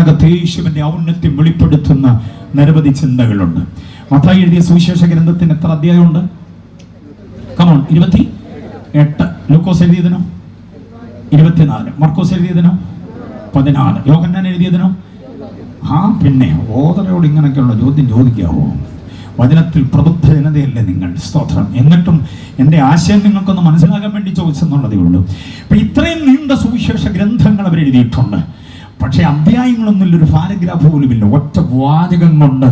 അകത്ത് യേശുവിന്റെ ഔന്നത്യം വെളിപ്പെടുത്തുന്ന നിരവധി ചിന്തകളുണ്ട്. മത്തായി എഴുതിയ സുവിശേഷ ഗ്രന്ഥത്തിന് എത്ര അധ്യായമുണ്ട്? കമോൺ ഇരുപത്തി എട്ട്. ലൂക്കോസ് എഴുതിയതിനോ ഇരുപത്തിനാല്. മർക്കോസ് എഴുതിയതിനോ പതിനാല്. യോഗന്നാൻ എഴുതിയതിനോ ആ പിന്നെ ഓതറയോട് ഇങ്ങനെയൊക്കെയുള്ള ചോദ്യം ചോദിക്കാവോ? വചനത്തിൽ പ്രബുദ്ധ ജനതയല്ലേ നിങ്ങൾ? സ്തോത്രം. എന്നിട്ടും എന്റെ ആശയം നിങ്ങൾക്കൊന്ന് മനസ്സിലാക്കാൻ വേണ്ടി ചോദിച്ചെന്നുള്ളതേ ഉള്ളൂ. അപ്പം ഇത്രയും നീണ്ട സുവിശേഷ ഗ്രന്ഥങ്ങൾ അവർ എഴുതിയിട്ടുണ്ട് പക്ഷേ അധ്യായങ്ങളൊന്നും ഒരു പാരഗ്രാഫ് പോലുമില്ല ഒറ്റ വാചകം കൊണ്ട്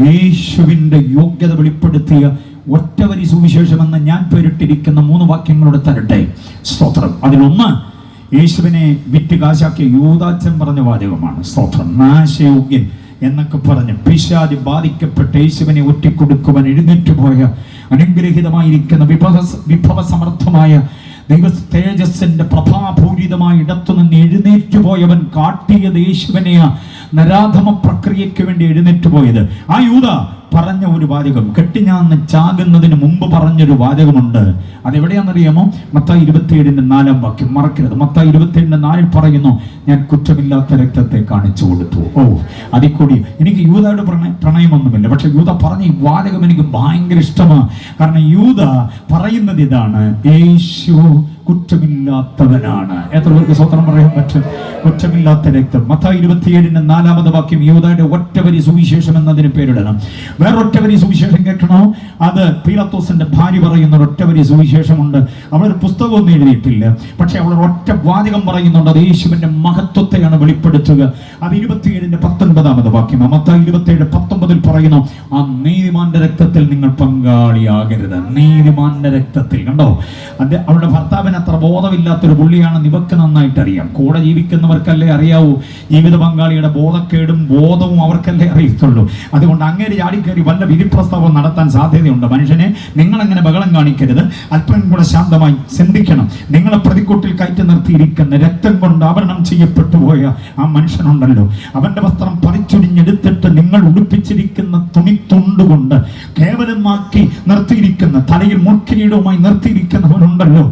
യേശുവിന്റെ യോഗ്യത വെളിപ്പെടുത്തിയ ഒറ്റവരി സുവിശേഷം എന്ന് ഞാൻ പേരിട്ടിരിക്കുന്ന മൂന്ന് വാക്യങ്ങളോട് തരട്ടെ. സ്തോത്രം. അതിലൊന്ന് യേശുവിനെ വിറ്റ് കാശാക്കിയ യൂതാച്ചൻ പറഞ്ഞ വാചകമാണ്. സ്തോത്രം. നാശയോഗ്യൻ എന്നൊക്കെ പറഞ്ഞ് പിശാജ് ബാധിക്കപ്പെട്ട് യേശുവിനെ ഒറ്റിക്കൊടുക്കുവാൻ എഴുന്നേറ്റ് പോയ അനുഗ്രഹീതമായിരിക്കുന്ന വിഭവ വിഭവ സമർത്ഥമായ ദൈവ തേജസ്സിന്റെ പ്രഭാപൂരിതമായ ഇടത്തു എഴുന്നേറ്റ് പോയവൻ കാട്ടിയ യേശുവിനെയാ നരാധമ പ്രക്രിയയ്ക്ക് വേണ്ടി എഴുന്നേറ്റ് പോയത്. ആ യൂത പറഞ്ഞ ഒരു വാചകം കെട്ടിഞ്ഞാന്ന് ചാകുന്നതിന് മുമ്പ് പറഞ്ഞൊരു വാചകമുണ്ട്. അതെവിടെയാണെന്നറിയാമോ? മത്തായി ഇരുപത്തിയേഴിന്റെ നാലാം വാക്യം. മറക്കരുത്. മത്തായി ഇരുപത്തിയേഴിന്റെ നാലിൽ പറയുന്നു ഞാൻ കുറ്റമില്ലാത്ത രക്തത്തെ കാണിച്ചു കൊടുത്തു. ഓ അതിൽ കൂടി എനിക്ക് യൂതയുടെ പ്രണയ പ്രണയമൊന്നുമില്ല. പക്ഷെ യൂത പറഞ്ഞ ഈ വാചകം എനിക്ക് ഭയങ്കര ഇഷ്ടമാണ്. കാരണം യൂത പറയുന്നത് ഇതാണ് യേശു കുറ്റമില്ലാത്തവനാണ്. എത്ര പേർക്ക് സ്വത്രം പറയാൻ പറ്റും? കുറ്റമില്ലാത്ത രക്തം. മത്ത ഇരുപത്തിയേഴിന്റെ നാലാമത് വാക്യം യൂതയുടെ ഒറ്റവരി സുവിശേഷം എന്നതിന് പേരിടണം. വേറൊറ്റവരി സുവിശേഷം കേൾക്കണോ? അത് പീലത്തോസിന്റെ ഭാര്യ പറയുന്ന ഒറ്റവരി സുവിശേഷമുണ്ട്. അവളൊരു പുസ്തകമൊന്നും എഴുതിയിട്ടില്ല. പക്ഷെ അവൾ ഒറ്റ വാചകം പറയുന്നുണ്ട്. അത് യേശുവിന്റെ മഹത്വത്തെയാണ് വെളിപ്പെടുത്തുക. അത് ഇരുപത്തിയേഴിന്റെ പത്തൊൻപതാമത് വാക്യം. മത്ത ഇരുപത്തിയേഴ് പത്തൊമ്പതിൽ പറയുന്നു ആ നീതിമാന്റെ രക്തത്തിൽ നിങ്ങൾ പങ്കാളിയാകരുത്. നീതിമാന്റെ രക്തത്തിൽ. കണ്ടോ? അത് അവളുടെ ഭർത്താവിന് അത്ര ബോധമില്ലാത്തൊരു പുള്ളിയാണ് നിവക്ക് നന്നായിട്ട് അറിയാം കൂടെ ജീവിക്കുന്നവർക്കല്ലേ അറിയാവൂ ജീവിത പങ്കാളിയുടെ ബോധക്കേടും ബോധവും അവർക്കല്ലേ അറിയത്തുള്ളൂ. അതുകൊണ്ട് അങ്ങേര് ചാടിക്കയറി വല്ല വിധിപ്രസ്താവം നടത്താൻ സാധ്യതയുണ്ട്. മനുഷ്യനെ നിങ്ങൾ അങ്ങനെ ബഹളം കാണിക്കരുത്. അല്പം കൂടെ ശാന്തമായി ചിന്തിക്കണം. നിങ്ങളെ പ്രതിക്കൂട്ടിൽ കയറ്റി നിർത്തിയിരിക്കുന്ന രക്തം കൊണ്ട് ആവരണം ചെയ്യപ്പെട്ടു പോയ ആ മനുഷ്യനുണ്ടല്ലോ. അവന്റെ വസ്ത്രം പറിച്ചൊടിഞ്ഞെടുത്തിട്ട് നിങ്ങൾ ഉടുപ്പിച്ചിരിക്കുന്ന തുണിത്തുണ്ടുകൊണ്ട് കേവലമാക്കി നിർത്തിയിരിക്കുന്ന തലയിൽ മുൾക്കിരീടവുമായി നിർത്തിയിരിക്കുന്നവനുണ്ടല്ലോ.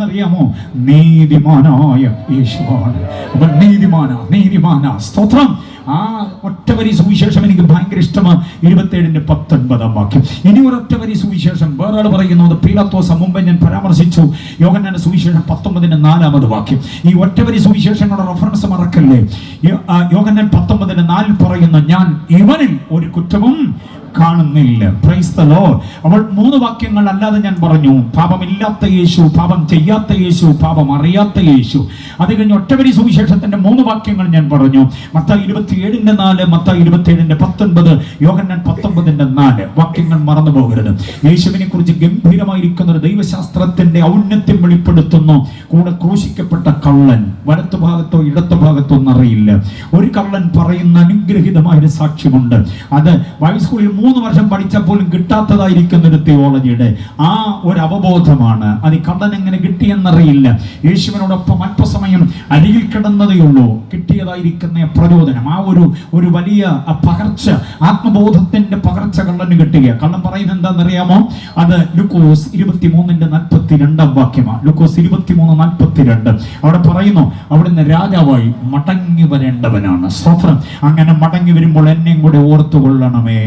ആരാന്നറിയാമോ നീതിമാനായ യേശുവാണ്. അവൻ നീതിമാന നീതിമാന. സ്തോത്രം. ആ ഒറ്റവരി സുവിശേഷം എനിക്ക് ഭയങ്കര ഇഷ്ടമാണ്. ഇരുപത്തേഴിന്റെ പത്തൊൻപതാം വാക്യം. ഇനി ഒരു ഒരൊറ്റവരി സുവിശേഷം. വേറെ ആൾ പറയുന്നത് പീലത്തോസം മുമ്പ് ഞാൻ പരാമർശിച്ചു. യോഗനാന്റെ സുവിശേഷം പത്തൊമ്പതിന്റെ നാലാമത് വാക്യം. ഈ ഒറ്റവരി സുവിശേഷങ്ങളുടെ റെഫറൻസ് മറക്കല്ലേ? യോഗനാൻ പത്തൊമ്പതിന്റെ നാലിൽ പറയുന്ന ഞാൻ ഇവനിൽ ഒരു കുറ്റവും കാണുന്നില്ല. ക്രൈസ്തലോ അവൾ മൂന്ന് വാക്യങ്ങൾ അല്ലാതെ ഞാൻ പറഞ്ഞു. പാപമില്ലാത്ത യേശു പാപം ചെയ്യാത്ത യേശു പാപം അറിയാത്ത യേശു. അത് കഴിഞ്ഞ് ഒറ്റവരി സുവിശേഷത്തിന്റെ മൂന്ന് വാക്യങ്ങൾ ഞാൻ പറഞ്ഞു. മത്ത ഇരുപത്തിയേഴിന്റെ നാല് മത്ത ഇരുപത്തിയേഴിന്റെ പത്തൊൻപത് യോഹന്നാൻ പത്തൊമ്പതിന്റെ നാല്. വാക്യങ്ങൾ മറന്നു പോകരുത്. യേശുവിനെ കുറിച്ച് ഗംഭീരമായിരിക്കുന്ന ഒരു ദൈവശാസ്ത്രത്തിന്റെ ഔന്നത്യം വെളിപ്പെടുത്തുന്നു. കൂടെ ക്രൂശിക്കപ്പെട്ട കള്ളൻ. വലത്തു ഭാഗത്തോ ഇടത്തു ഭാഗത്തോ എന്നറിയില്ല ഒരു കള്ളൻ പറയുന്ന അനുഗ്രഹീതമായ ഒരു സാക്ഷ്യമുണ്ട്. അത് ഹൈസ്കൂളിൽ മൂന്ന് വർഷം പഠിച്ചപ്പോലും കിട്ടാത്തതായിരിക്കുന്ന ഒരു തിയോളജിയുടെ ആ ഒരു അവബോധമാണ്. അത് കള്ളൻ എങ്ങനെ കിട്ടിയെന്നറിയില്ല. യേശുവിനോടൊപ്പം അല്പസമയം അരികിൽ കിടന്നതേ ഉള്ളൂ. കിട്ടിയതായിരിക്കുന്ന പ്രചോദനം. ആ ഒരു ഒരു വലിയ പകർച്ച ആത്മബോധത്തിന്റെ പകർച്ച കള്ളന് കിട്ടുക കള്ളൻ പറയുന്നത് എന്താണെന്നറിയാമോ? അത് ലുക്കോസ് ഇരുപത്തിമൂന്നിന്റെ നാൽപ്പത്തി രണ്ടാം വാക്യമാണ്. ലുക്കോസ് ഇരുപത്തിമൂന്ന് നാൽപ്പത്തിരണ്ട്. അവിടെ പറയുന്നു അവിടുന്ന് രാജാവായി മടങ്ങി വരേണ്ടവനാണ്. സ്വപ്നം അങ്ങനെ മടങ്ങി വരുമ്പോൾ എന്നെയും കൂടെ ഓർത്തുകൊള്ളണമേ.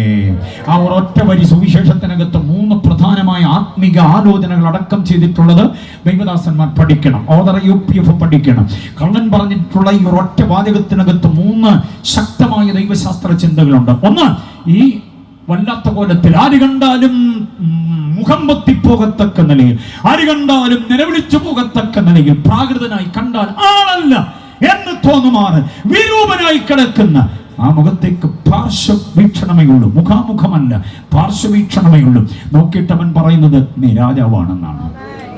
ആ ഒരൊറ്റ വരി സുവിശേഷത്തിനകത്ത് മൂന്ന് പ്രധാനമായ ആത്മീക ആലോചനകൾ അടക്കം ചെയ്തിട്ടുള്ളത് ദൈവദാസന്മാർ പഠിക്കണം. ഓതറ യു പി എഫ് പഠിക്കണം. കള്ളൻ പറഞ്ഞിട്ടുള്ള ഈ ഒരൊറ്റ വാചകത്തിനകത്ത് മൂന്ന് ശക്തമായ ദൈവശാസ്ത്ര ചിന്തകളുണ്ട്. ഒന്ന് ഈ വല്ലാത്ത കോലത്തിൽ ആര് കണ്ടാലും മുഖം പൊത്തിപ്പോകത്തക്ക നിലയിൽ ആര് കണ്ടാലും നിലവിളിച്ചു പോകത്തക്ക നിലയിൽ പ്രാകൃതനായി കണ്ടാൽ ആളല്ല എന്ന് തോന്നുമാറ് വിരൂപനായി കിടക്കുന്ന ആ മുഖത്തേക്ക് പാർശ്വവീക്ഷണമേ ഉള്ളൂ മുഖാമുഖമല്ല പാർശ്വവീക്ഷണമേ ഉള്ളൂ നോക്കിയിട്ട് അവൻ പറയുന്നത് നീ രാജാവാണെന്നാണ്.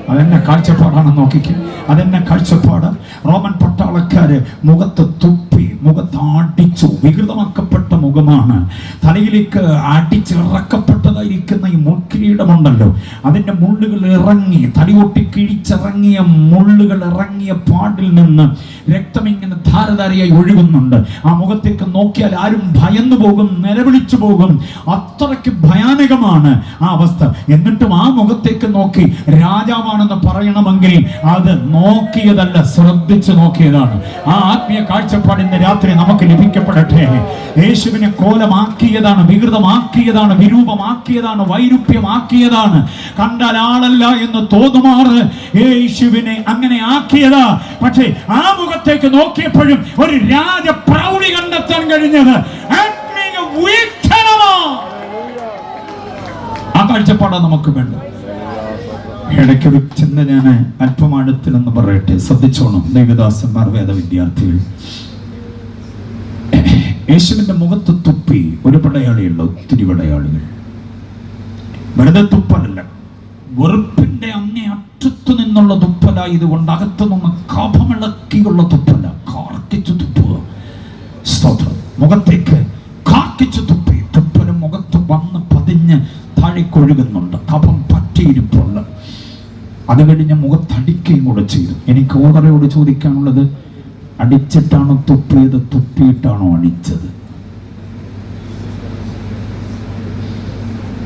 അതെന്നെ കാഴ്ചപ്പാടാണ് നോക്കിക്ക്. അതെന്നെ കാഴ്ചപ്പാട്. റോമൻ പട്ടാളക്കാര് മുഖത്ത് തുപ്പി മുഖത്ത് ആട്ടിച്ചു വികൃതമാക്കപ്പെട്ട മുഖമാണ്. തലയിലേക്ക് അടിച്ചിറക്കപ്പെട്ടതായിരിക്കുന്ന ഈ മുൾക്കിരീടമുണ്ടല്ലോ. അതിന്റെ മുള്ളുകൾ ഇറങ്ങി തലയൊട്ടി കിഴിച്ചിറങ്ങിയ മുള്ളുകൾ ഇറങ്ങിയ പാടിൽ നിന്ന് രക്തം ഇങ്ങനെ ധാരധാരയായി ഒഴുകുന്നുണ്ട്. ആ മുഖത്തേക്ക് നോക്കിയാൽ ആരും ഭയന്നു പോകും നിലവിളിച്ചു പോകും. അത്രയ്ക്ക് ഭയാനകമാണ് ആ അവസ്ഥ. എന്നിട്ടും ആ മുഖത്തേക്ക് നോക്കി രാജാവാണെന്ന് പറയണമെങ്കിൽ അത് നോക്കിയതല്ല ശ്രദ്ധിച്ചു നോക്കിയതാണ്. ആ ആത്മീയ കാഴ്ചപ്പാട് ഇന്ന് രാത്രി നമുക്ക് ലഭിക്കപ്പെടട്ടെ. യേശുവിനെ കോലമാക്കിയതാണ് വികൃതമാക്കിയതാണ് വിരൂപമാക്കിയതാണ് വൈരൂപ്യമാക്കിയതാണ് കണ്ടാൽ ആളല്ല എന്ന് തോന്നുമാറ്. യേശുവിനെ അങ്ങനെ ആക്കിയതാ. പക്ഷേ ആ മുഖത്തേക്ക് നോക്കിയപ്പോഴും ഒരു രാജപ്രൗഢി കണ്ടെത്താൻ കഴിഞ്ഞത് ആത്മീയ ആ കാഴ്ചപ്പാടാണ് നമുക്ക് വേണ്ടത്. ഇടയ്ക്കൊരു ചിന്ത ഞാൻ അല്പം അടുത്തിലെന്ന് പറയട്ടെ. ശ്രദ്ധിച്ചോണം. ദേവദാസന്മാർ വേദ വിദ്യാർത്ഥികൾ. യേശുവിന്റെ മുഖത്ത് തുപ്പി ഒരു പടയാളിയുള്ള ഒത്തിരി പടയാളികൾ. വെറുതെ തുപ്പലല്ല. വെറുപ്പിന്റെ അങ്ങേ അറ്റത്തു നിന്നുള്ള തുപ്പലായതുകൊണ്ട് അകത്തു നിന്ന് കഫമിളക്കിയുള്ള തുപ്പല. കാർക്കിച്ചു തുപ്പുക. സ്തോത്രം. മുഖത്തേക്ക് കാർക്കിച്ചു തുപ്പി. തുപ്പലും മുഖത്ത് വന്ന് പതിഞ്ഞ് താഴേക്കൊഴുകുന്നുണ്ട് കഫം പറ്റിയിരിപ്പുണ്ട്. അത് കഴിഞ്ഞ് മുഖത്തടിക്കുകയും കൂടെ ചെയ്തു. എനിക്ക് ഓർഡറയോട് ചോദിക്കാനുള്ളത് അടിച്ചിട്ടാണോ തുപ്പിയത്? തുപ്പിയിട്ടാണോ അടിച്ചത്?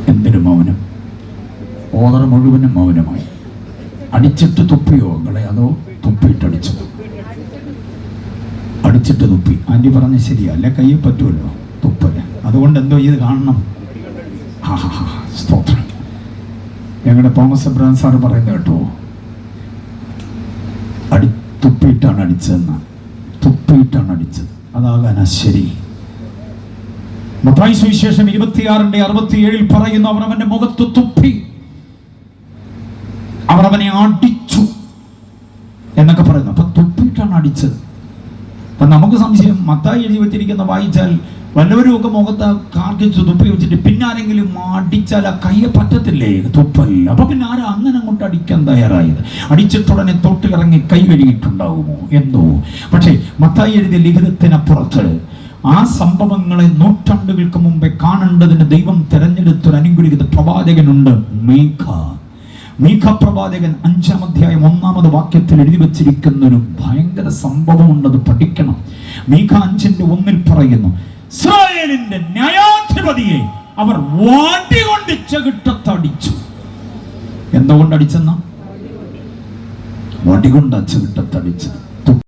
എന്തിനു മൗനം. ഓതറ മുഴുവനും മൗനമായി. അടിച്ചിട്ട് തുപ്പിയോ അങ്ങളെ അതോ തുപ്പിയിട്ടടിച്ചു അടിച്ചിട്ട് തുപ്പി. ആന്റി പറഞ്ഞ ശരിയാ. അല്ലെ കയ്യിൽ പറ്റുമല്ലോ? തുപ്പല്ലേ അതുകൊണ്ട് എന്തോ ഇത് കാണണം. ഹാ ഹാ. ഞങ്ങളുടെ തോമസ് എബ്രാൻ സാറ് പറയുന്നത് കേട്ടോ. അടി തുപ്പിയിട്ടാണ് അടിച്ചതെന്ന്. തുപ്പിയിട്ടാണ് അടിച്ചത്. അതാകാനാ ശരി. മത്തായി സുവിശേഷം ഇരുപത്തിയാറിന്റെ അറുപത്തിയേഴിൽ പറയുന്നു അവർ അവന്റെ മുഖത്ത് തുപ്പി. അവർ അവനെ അടിച്ചു. എന്നൊക്കെ പറയുന്നു. അപ്പൊ തുപ്പിയിട്ടാണ് അടിച്ചത്. അപ്പൊ നമുക്ക് സംശയം മത്തായി എഴുതി വെച്ചിരിക്കുന്ന വായിച്ചാൽ വല്ലവരും ഒക്കെ മുഖത്ത് കാർക്കിച്ച് തുപ്പി വെച്ചിട്ട് പിന്നെ ആരെങ്കിലും അടിച്ചാൽ ആ കയ്യെ പറ്റത്തില്ലേ? തുപ്പല്ല. അപ്പൊ പിന്നെ ആരും അങ്ങനെ അങ്ങോട്ട് അടിക്കാൻ തയ്യാറായത്? അടിച്ചിട്ടുടനെ തൊട്ടിലിറങ്ങി കൈ കഴുകിയിട്ടുണ്ടാവുമോ? എന്തോ. പക്ഷേ മത്തായി എഴുതിയ ലിഖിതത്തിനപ്പുറത്ത് ആ സംഭവങ്ങളെ നൂറ്റാണ്ടുകൾക്ക് മുമ്പേ കാണേണ്ടതിന് ദൈവം തെരഞ്ഞെടുത്തൊരു അനുഗ്രഹിത പ്രവാചകനുണ്ട് മീഖ. മീഖ പ്രവാചകൻ അഞ്ചാം അധ്യായം ഒന്നാമത് വാക്യത്തിൽ എഴുതി വെച്ചിരിക്കുന്ന ഒരു ഭയങ്കര സംഭവമുണ്ടത് പഠിക്കണം. മീഖ അഞ്ചിന്റെ ഒന്നിൽ പറയുന്നു. ഇസ്രായേലിന്റെ ന്യായാധിപതിയെ അവർ വാട്ടികൊണ്ട് ചകിട്ടത്തടിച്ചു. എന്തുകൊണ്ട് അടിച്ചെന്ന? വടികൊണ്ട് ചെകിട്ടത്തടിച്ചത്